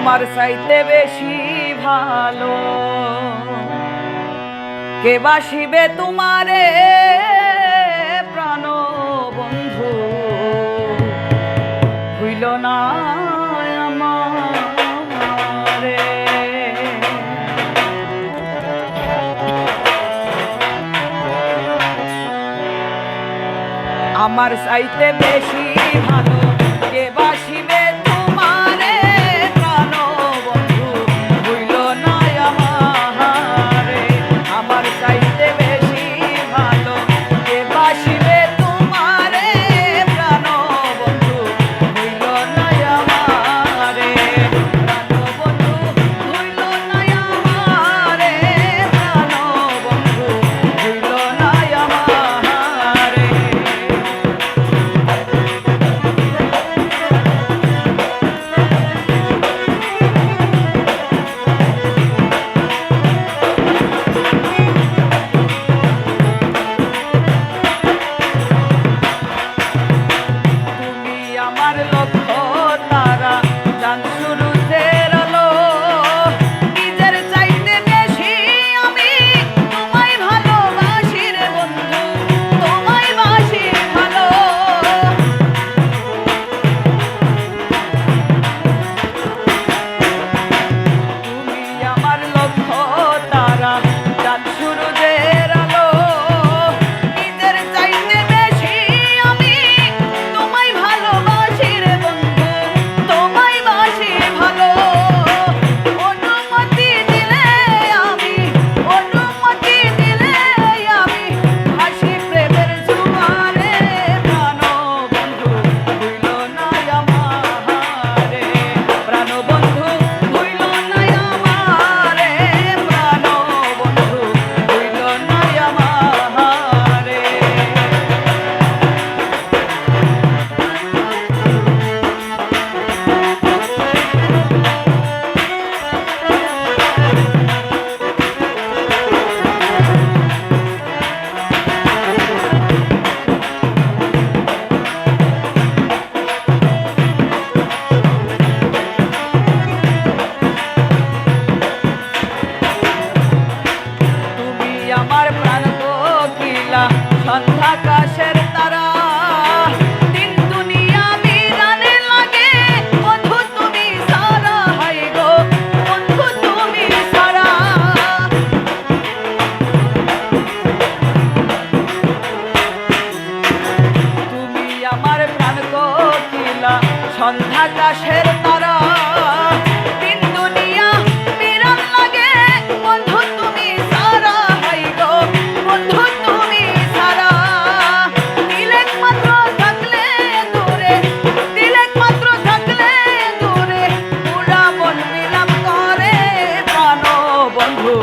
আমার সাইতে বেশি ভালো। কে বাসিবে তোমারে প্রাণ বন্ধু? হইল না আমার। সাইতে বেশি ভালো ছিল সন্ধ্যা চাষের তর। দিন, দুনিয়া বিরল লাগে। বন্ধু, তুমি সারা হই গো। বন্ধু, তুমি সারা। দিলেক মাত্র থাকলে দূরে দিলেক মাত্র থাকলে দূরে। পুরা বল মিলাম করে প্রাণ, বন্ধু।